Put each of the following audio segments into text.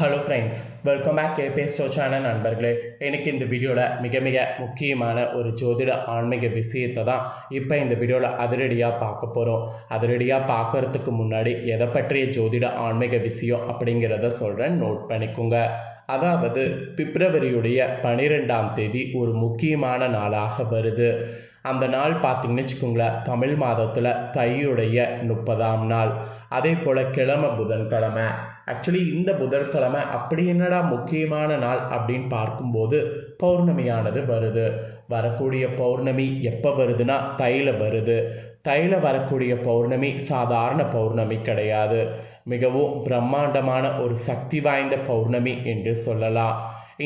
Hello friends welcome back கேபேஸ்டோ channel நண்பர்களே. எனக்கு இந்த வீடியோவில் மிக மிக முக்கியமான ஒரு ஜோதிட ஆன்மீக விஷயத்தை தான் இப்போ இந்த வீடியோவில் அதிரடியாக பார்க்க போகிறோம் அதிரடியாக பார்க்கறதுக்கு முன்னாடி எதை பற்றிய ஜோதிட ஆன்மீக விஷயம் அப்படிங்கிறத சொல்கிறேன் நோட் பண்ணிக்கோங்க. அதாவது பிப்ரவரியுடைய பனிரெண்டாம் தேதி ஒரு முக்கியமான நாளாக வருது. அந்த நாள் பார்த்தீங்கன்னு வச்சுக்கோங்களேன் தமிழ் மாதத்தில் தையுடைய முப்பதாம் நாள். அதே போல் கிழமை புதன்கிழமை. ஆக்சுவலி இந்த புதன்கிழமை அப்படி என்னடா முக்கியமான நாள் அப்படின்னு பார்க்கும்போது பௌர்ணமியானது வருது. வரக்கூடிய பௌர்ணமி எப்போ வருதுன்னா தையில் வருது. தையில் வரக்கூடிய பௌர்ணமி சாதாரண பௌர்ணமி கிடையாது. மிகவும் பிரம்மாண்டமான ஒரு சக்தி வாய்ந்த பௌர்ணமி என்று சொல்லலாம்.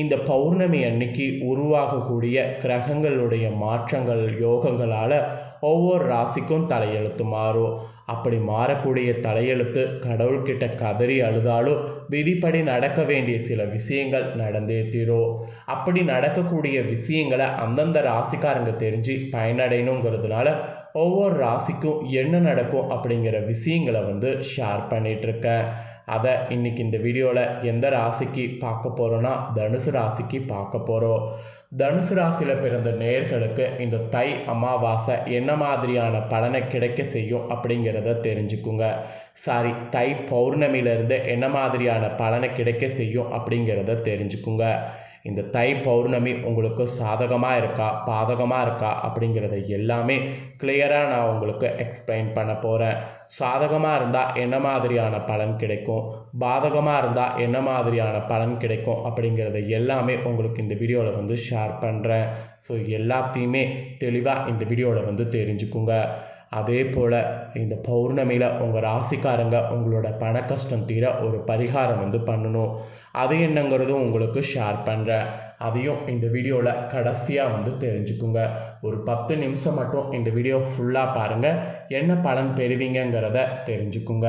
இந்த பௌர்ணமி அன்னைக்கு உருவாகக்கூடிய கிரகங்களுடைய மாற்றங்கள் யோகங்களால் ஒவ்வொரு ராசிக்கும் தலையெழுத்து மாறும். அப்படி மாறக்கூடிய தலையெழுத்து கடவுள்கிட்ட கதறி அழுதாலும் விதிப்படி நடக்க வேண்டிய சில விஷயங்கள் நடந்தே தீரும் அப்படி நடக்கக்கூடிய விஷயங்களை அந்தந்த ராசிக்காரங்க தெரிஞ்சு பயனடையணுங்கிறதுனால ஒவ்வொரு ராசிக்கும் என்ன நடக்கும் அப்படிங்கிற விஷயங்களை வந்து ஷேர் பண்ணிகிட்ருக்கேன் அதை இன்றைக்கி இந்த வீடியோவில் எந்த ராசிக்கு பார்க்க போகிறோன்னா தனுசு ராசிக்கு பார்க்க போகிறோம் தனுசு ராசியில் பிறந்த நேர்களுக்கு இந்த தை அமாவாசை என்ன மாதிரியான பலனை கிடைக்க செய்யும் அப்படிங்கிறத தெரிஞ்சுக்குங்க. சாரி தை பௌர்ணமியிலேருந்து என்ன மாதிரியான பலனை கிடைக்க செய்யும் அப்படிங்கிறத தெரிஞ்சுக்குங்க. இந்த தை பௌர்ணமி உங்களுக்கு சாதகமாக இருக்கா பாதகமாக இருக்கா அப்படிங்கிறத எல்லாமே கிளியராக நான் உங்களுக்கு எக்ஸ்பிளைன் பண்ண போகிறேன் சாதகமாக இருந்தால் என்ன மாதிரியான பலன் கிடைக்கும்? பாதகமாக இருந்தால் என்ன மாதிரியான பலன் கிடைக்கும்? அப்படிங்கிறத எல்லாமே உங்களுக்கு இந்த வீடியோவில் வந்து ஷேர் பண்ணுறேன் ஸோ எல்லாத்தையுமே தெளிவாக இந்த வீடியோவில் வந்து தெரிஞ்சுக்குங்க. அதே போல் இந்த பௌர்ணமியில் உங்கள் ராசிக்காரங்க உங்களோட பண கஷ்டம் தீர ஒரு பரிகாரம் வந்து பண்ணணும். அது என்னங்கிறதும் உங்களுக்கு ஷேர் பண்ணுறேன் அதையும் இந்த வீடியோவில் கடைசியாக வந்து தெரிஞ்சுக்குங்க. ஒரு பத்து நிமிஷம் மட்டும் இந்த வீடியோ ஃபுல்லாக பாருங்கள் என்ன பலன் பெறுவீங்கங்கிறத தெரிஞ்சுக்குங்க.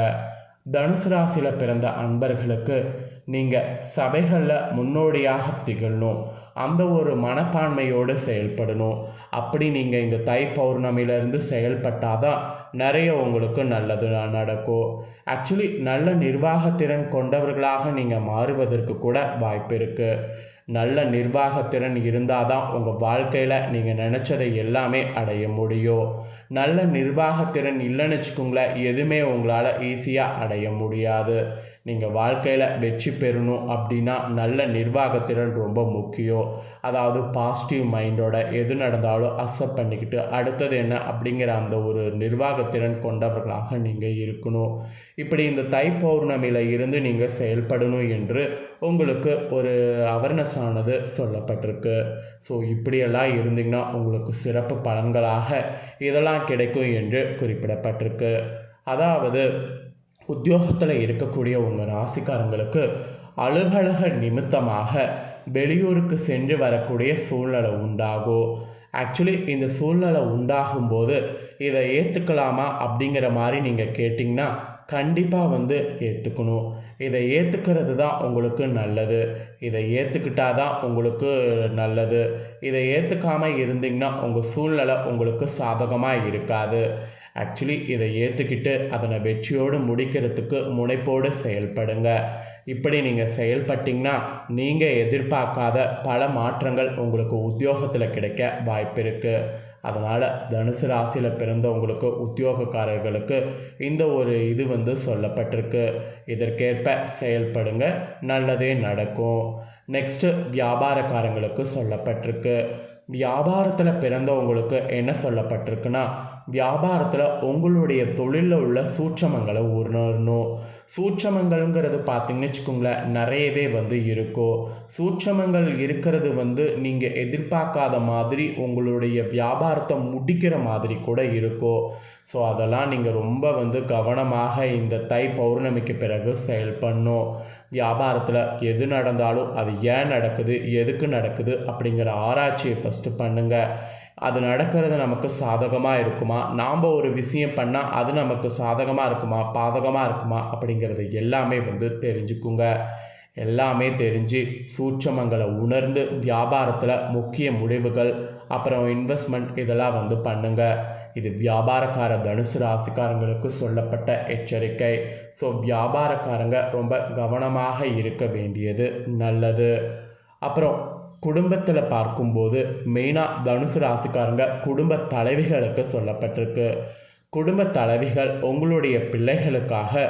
தனுசு ராசியில் பிறந்த அன்பர்களுக்கு நீங்கள் சபைகளில் முன்னோடியாக திகழணும். அந்த ஒரு மனப்பான்மையோடு செயல்படணும். அப்படி நீங்கள் இந்த தை பௌர்ணமியிலேருந்து செயல்பட்டால் தான் நிறைய உங்களுக்கு நல்லது நடக்கும். ஆக்சுவலி நல்ல நிர்வாகத்திறன் கொண்டவர்களாக நீங்கள் மாறுவதற்கு கூட வாய்ப்பு இருக்குது நல்ல நிர்வாகத்திறன் இருந்தால் தான் உங்கள் வாழ்க்கையில் நீங்கள் நினச்சதை எல்லாமே அடைய முடியும். நல்ல நிர்வாகத்திறன் இல்லைன்னு வச்சுக்கோங்களேன் எதுவுமே உங்களால் ஈஸியாக அடைய முடியாது. நீங்கள் வாழ்க்கையில் வெற்றி பெறணும் அப்படின்னா நல்ல நிர்வாகத்திறன் ரொம்ப முக்கியம். அதாவது பாசிட்டிவ் மைண்டோட எது நடந்தாலும் அக்செப்ட் பண்ணிக்கிட்டு அடுத்தது என்ன அப்படிங்கிற அந்த ஒரு நிர்வாகத்திறன் கொண்டவர்களாக நீங்கள் இருக்கணும். இப்படி இந்த தை பௌர்ணமியில் இருந்து நீங்கள் செயல்படணும் என்று உங்களுக்கு ஒரு அவேர்னஸ் ஆனது சொல்லப்பட்டிருக்கு. ஸோ இப்படியெல்லாம் இருந்தீங்கன்னா உங்களுக்கு சிறப்பு பலன்களாக இதெல்லாம் கிடைக்கும் என்று குறிப்பிடப்பட்டிருக்கு. அதாவது உத்தியோகத்தில் இருக்கக்கூடிய உங்கள் ராசிக்காரங்களுக்கு அலுவலக நிமித்தமாக வெளியூருக்கு சென்று வரக்கூடிய சூழ்நிலை உண்டாகும் ஆக்சுவலி இந்த சூழ்நிலை உண்டாகும்போது இதை ஏற்றுக்கலாமா அப்படிங்கிற மாதிரி நீங்கள் கேட்டிங்கன்னா கண்டிப்பாக வந்து ஏற்றுக்கணும் இதை ஏற்றுக்கிறது தான் உங்களுக்கு நல்லது. இதை ஏற்றுக்கிட்டா தான் உங்களுக்கு நல்லது. இதை ஏற்றுக்காமல் இருந்தீங்கன்னா உங்கள் சூழ்நிலை உங்களுக்கு சாதகமாக இருக்காது. ஆக்சுவலி இதை ஏற்றுக்கிட்டு அதனை வெற்றியோடு முடிக்கிறதுக்கு முனைப்போடு செயல்படுங்க. இப்படி நீங்கள் செயல்பட்டிங்கன்னா நீங்கள் எதிர்பார்க்காத பல மாற்றங்கள் உங்களுக்கு உத்தியோகத்தில் கிடைக்க வாய்ப்பு இருக்குது அதனால் தனுசு ராசியில் பிறந்தவங்களுக்கு உத்தியோகக்காரர்களுக்கு இந்த ஒரு இது வந்து சொல்லப்பட்டிருக்கு. இதற்கேற்ப செயல்படுங்க நல்லதே நடக்கும். நெக்ஸ்ட்டு வியாபாரக்காரங்களுக்கு சொல்லப்பட்டிருக்கு. வியாபாரத்தில் பிறந்தவங்களுக்கு என்ன சொல்லப்பட்டிருக்குன்னா வியாபாரத்தில் உங்களுடைய தொழிலில் உள்ள சூட்சமங்களை உணரணும். சூட்சமங்கள்ங்கிறது பார்த்திங்கன்னு வச்சுக்கோங்களேன் நிறையவே வந்து இருக்கும் சூட்சமங்கள் இருக்கிறது வந்து நீங்கள் எதிர்பார்க்காத மாதிரி உங்களுடைய வியாபாரத்தை முடிக்கிற மாதிரி கூட இருக்கும் ஸோ அதெல்லாம் நீங்கள் ரொம்ப வந்து கவனமாக இந்த தை பௌர்ணமிக்கு பிறகு செயல்படணும் வியாபாரத்தில் எது நடந்தாலும் அது ஏன் நடக்குது எதுக்கு நடக்குது அப்படிங்கிற ஆராய்ச்சியை ஃபஸ்ட்டு பண்ணுங்கள் அது நடக்கிறது நமக்கு சாதகமாக இருக்குமா? நாம் ஒரு விஷயம் பண்ணால் அது நமக்கு சாதகமாக இருக்குமா? பாதகமாக இருக்குமா? அப்படிங்கிறது எல்லாமே வந்து தெரிஞ்சுக்குங்க. எல்லாமே தெரிஞ்சு சூட்சமங்களை உணர்ந்து வியாபாரத்தில் முக்கிய முடிவுகள் அப்புறம் இன்வெஸ்ட்மெண்ட் இதெல்லாம் வந்து பண்ணுங்கள் இது வியாபாரக்கார தனுசு ராசிக்காரங்களுக்கு சொல்லப்பட்ட எச்சரிக்கை. ஸோ வியாபாரக்காரங்க ரொம்ப கவனமாக இருக்க வேண்டியது நல்லது. அப்புறம் குடும்பத்தில் பார்க்கும்போது மெயினாக தனுசு ராசிக்காரங்க குடும்ப தலைவிகளுக்கு சொல்லப்பட்டிருக்கு. குடும்ப தலைவிகள் உங்களுடைய பிள்ளைகளுக்காக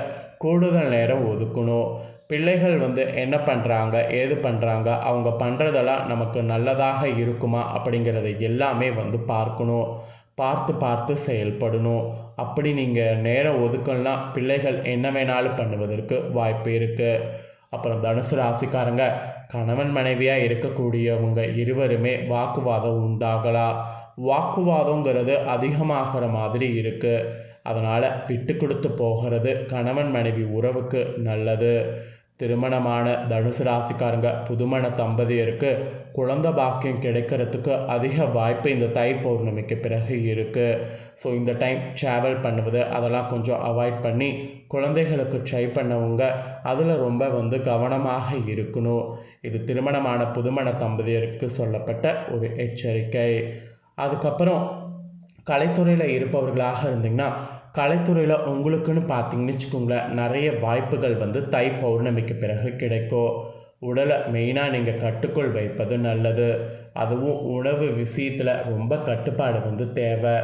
கூடுதல் நேரம் ஒதுக்கணும். பிள்ளைகள் வந்து என்ன பண்ணுறாங்க ஏது பண்ணுறாங்க அவங்க பண்ணுறதெல்லாம் நமக்கு நல்லதாக இருக்குமா அப்படிங்கிறத எல்லாமே வந்து பார்க்கணும். பார்த்து பார்த்து செயல்படணும். அப்படி நீங்கள் நேரம் ஒதுக்கலனா பிள்ளைகள் என்ன வேணாலும் பண்ணுவதற்கு வாய்ப்பு இருக்குது அப்புறம் தனுசு ராசிக்காரங்க கணவன் மனைவியாக இருக்கக்கூடியவங்க இருவருமே வாக்குவாதம் உண்டாகலாம் வாக்குவாதங்கிறது அதிகமாகிற மாதிரி இருக்குது அதனால் விட்டு கொடுத்து போகிறது கணவன் மனைவி உறவுக்கு நல்லது. திருமணமான தனுசு ராசிக்காரங்க புதுமண தம்பதியருக்கு குழந்த பாக்கியம் கிடைக்கிறதுக்கு அதிக வாய்ப்பு இந்த தை பௌர்ணமிக்கு பிறகு இருக்குது ஸோ இந்த டைம் ட்ராவல் பண்ணுவது அதெல்லாம் கொஞ்சம் அவாய்ட் பண்ணி குழந்தைகளுக்கு ட்ரை பண்ணவங்க அதில் ரொம்ப வந்து கவனமாக இருக்கணும். இது திருமணமான புதுமண தம்பதியருக்கு சொல்லப்பட்ட ஒரு எச்சரிக்கை. அதுக்கப்புறம் கலைத்துறையில் இருப்பவர்களாக இருந்தீங்கன்னா கலைத்துறையில் உங்களுக்குன்னு பார்த்தீங்கன்னு வச்சுக்கோங்களேன் நிறைய வாய்ப்புகள் வந்து தை பௌர்ணமிக்கு பிறகு கிடைக்கும். உடலை மெயினாக நீங்கள் கட்டுக்குள் வைப்பது நல்லது. அதுவும் உணவு விஷயத்தில் ரொம்ப கட்டுப்பாடு வந்து தேவை.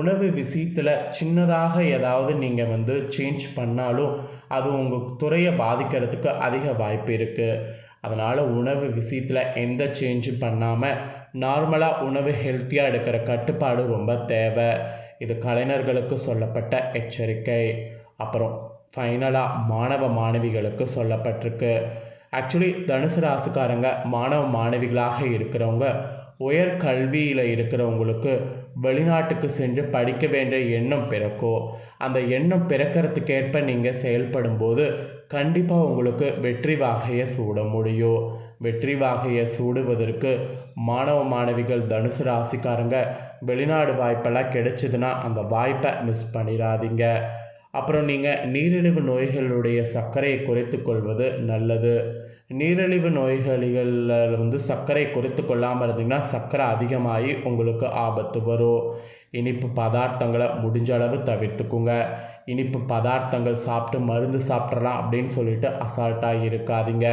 உணவு விஷயத்தில் சின்னதாக ஏதாவது நீங்கள் வந்து சேஞ்ச் பண்ணாலும் அது உங்கள் துறையை பாதிக்கிறதுக்கு அதிக வாய்ப்பு இருக்குது அதனால் உணவு விஷயத்தில் எந்த சேஞ்சும் பண்ணாமல் நார்மலாக உணவு ஹெல்த்தியாக எடுக்கிற கட்டுப்பாடு ரொம்ப தேவை. இது கலைஞர்களுக்கு சொல்லப்பட்ட எச்சரிக்கை. அப்புறம் ஃபைனலாக மாணவ மாணவிகளுக்கு சொல்லப்பட்டிருக்கு. ஆக்சுவலி தனுசு ராசிக்காரங்க மாணவ மாணவிகளாக இருக்கிறவங்க உயர் கல்வியில் இருக்கிறவங்களுக்கு வெளிநாட்டுக்கு சென்று படிக்க வேண்டிய எண்ணம் பிறக்கும் அந்த எண்ணம் பிறக்கிறதுக்கேற்ப நீங்கள் செயல்படும்போது கண்டிப்பாக உங்களுக்கு வெற்றி வாகையை சூட முடியும். வெற்றி வாகையை சூடுவதற்கு மாணவ மாணவிகள் தனுசு ராசிக்காரங்க வெளிநாடு வாய்ப்பெல்லாம் கிடைச்சிதுன்னா அந்த வாய்ப்பை மிஸ் பண்ணிடாதீங்க அப்புறம் நீங்கள் நீரிழிவு நோய்களுடைய சர்க்கரையை குறைத்து கொள்வது நல்லது. நீரிழிவு நோய்களில் வந்து சர்க்கரை குறைத்து கொள்ளாமல் இருந்தீங்கன்னா சர்க்கரை அதிகமாகி உங்களுக்கு ஆபத்து வரும். இனிப்பு பதார்த்தங்களை முடிஞ்ச அளவு தவிர்த்துக்குங்க. இனிப்பு பதார்த்தங்கள் சாப்பிட்டு மருந்து சாப்பிட்றலாம் அப்படின்னு சொல்லிட்டு அசால்ட்டாக இருக்காதீங்க.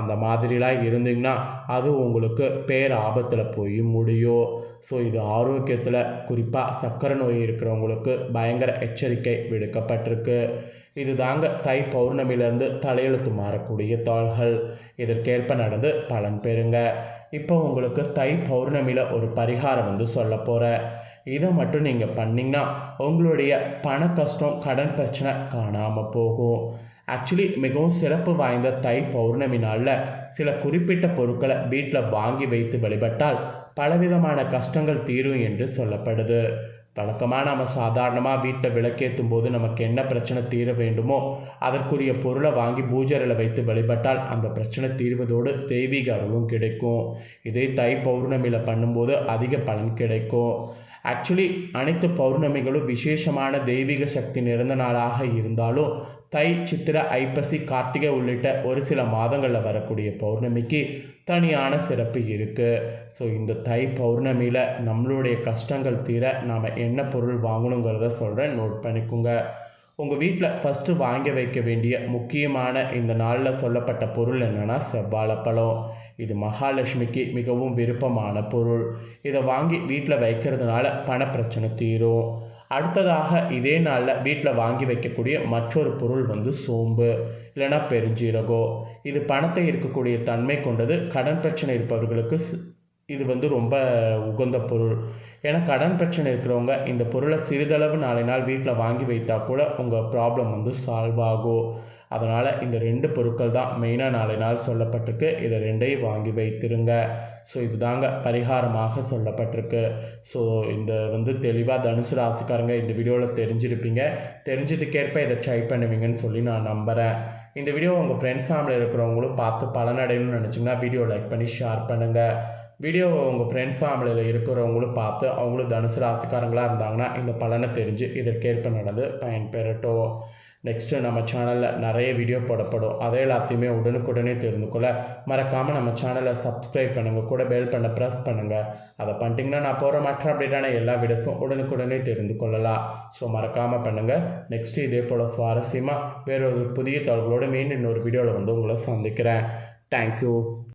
அந்த மாதிரிலாம் இருந்தீங்கன்னா அது உங்களுக்கு பேர் ஆபத்தில் போய் முடியும். ஸோ இது ஆரோக்கியத்தில் குறிப்பாக சர்க்கரை நோய் இருக்கிறவங்களுக்கு பயங்கர எச்சரிக்கை விடுக்கப்பட்டிருக்கு. இது தாங்க தை பௌர்ணமியிலேருந்து தலையெழுத்து மாறக்கூடிய தாள்கள். இதற்கேற்ப நடந்து பலன் பெறுங்க. இப்போ உங்களுக்கு தை பௌர்ணமியில் ஒரு பரிகாரம் வந்து சொல்ல போகிறேன் இதை மட்டும் நீங்கள் பண்ணிங்கன்னா உங்களுடைய பண கஷ்டம் கடன் பிரச்சனை காணாமல் போகும். ஆக்சுவலி மிகவும் சிறப்பு வாய்ந்த தை பௌர்ணமி நாளில் சில குறிப்பிட்ட பொருட்களை வீட்டில் வாங்கி வைத்து வழிபட்டால் பலவிதமான கஷ்டங்கள் தீரும் என்று சொல்லப்படுது. வழக்கமாக நம்ம சாதாரணமாக வீட்டில் விளக்கேற்றும் போது நமக்கு என்ன பிரச்சனை தீர வேண்டுமோ அதற்குரிய பொருளை வாங்கி பூஜையில் வைத்து வழிபட்டால் அந்த பிரச்சனை தீர்வதோடு தெய்வீக அருளும் கிடைக்கும். இதே தை பௌர்ணமியில் பண்ணும்போது அதிக பலன் கிடைக்கும். ஆக்சுவலி அனைத்து பௌர்ணமிகளும் விசேஷமான தெய்வீக சக்தி நிறைந்த நாளாக இருந்தாலும் தை சித்திர ஐப்பசி கார்த்திகை உள்ளிட்ட ஒரு சில மாதங்களில் வரக்கூடிய பௌர்ணமிக்கு தனியான சிறப்பு இருக்குது ஸோ இந்த தை பௌர்ணமியில் நம்மளுடைய கஷ்டங்கள் தீர நாம் என்ன பொருள் வாங்கணுங்கிறத சொல்கிறேன் நோட் பண்ணிக்கோங்க. உங்கள் வீட்டில் ஃபஸ்ட்டு வாங்கி வைக்க வேண்டிய முக்கியமான இந்த நாளில் சொல்லப்பட்ட பொருள் என்னென்னா செவ்வாழைப்பழம் இது மகாலட்சுமிக்கு மிகவும் விருப்பமான பொருள். இதை வாங்கி வீட்டில் வைக்கிறதுனால பணப்பிரச்சனை தீரும். அடுத்ததாக இதே நாளில் வீட்டில் வாங்கி வைக்கக்கூடிய மற்றொரு பொருள் வந்து சோம்பு இல்லைன்னா பெருஞ்சீரகம் இது பணத்தை இருக்கக்கூடிய தன்மை கொண்டது கடன் பிரச்சனை இருப்பவர்களுக்கு இது வந்து ரொம்ப உகந்த பொருள். ஏன்னா கடன் பிரச்சனை இருக்கிறவங்க இந்த பொருளை சிறிதளவு நாளை நாள் வீட்டில் வாங்கி வைத்தா கூட உங்கள் ப்ராப்ளம் வந்து சால்வ் ஆகும். அதனால் இந்த ரெண்டு பொருட்கள் தான் மெயினாக நாளை நாள் சொல்லப்பட்டிருக்கு. இதை ரெண்டையும் வாங்கி வைத்திருங்க. ஸோ இதுதாங்க பரிகாரமாக சொல்லப்பட்டிருக்கு. ஸோ இந்த வந்து தெளிவாக தனுசு ராசிக்காரங்க இந்த வீடியோவில் தெரிஞ்சிருப்பீங்க. தெரிஞ்சதுக்கேற்ப இதை ட்ரை பண்ணுவீங்கன்னு சொல்லி நான் நம்புகிறேன் இந்த வீடியோ உங்கள் ஃப்ரெண்ட்ஸ் ஃபேமிலியில் இருக்கிறவங்களும் பார்த்து பலனடையணும்னு நினச்சிங்கன்னா வீடியோ லைக் பண்ணி ஷேர் பண்ணுங்கள் வீடியோ உங்கள் ஃப்ரெண்ட்ஸ் ஃபேமிலியில் இருக்கிறவங்களும் பார்த்து அவங்களும் தனுசு ராசிக்காரங்களாக இருந்தாங்கன்னா இந்த பலனை தெரிஞ்சு இதற்கேற்ப நடந்து பயன்பெறட்டும். நெக்ஸ்ட்டு நம்ம சேனலில் நிறைய வீடியோ போடப்படும். அதை எல்லாத்தையுமே உடனுக்குடனே தெரிந்து கொள்ள மறக்காமல் நம்ம சேனலை சப்ஸ்கிரைப் பண்ணுங்கள் கூட பெல் பண்ண ப்ரெஸ் பண்ணுங்கள் அதை பண்ணிட்டீங்கன்னா நான் போகிற மற்ற அப்டேட்டான எல்லா வீடியோஸும் உடனுக்குடனே தெரிந்து கொள்ளலாம். ஸோ மறக்காமல் பண்ணுங்கள் நெக்ஸ்ட்டு இதே போல் சுவாரஸ்யமாக வேறொரு புதிய தகவலோடு மீண்டும் இன்னொரு வீடியோவில் வந்து உங்களை சந்திக்கிறேன். தேங்க்யூ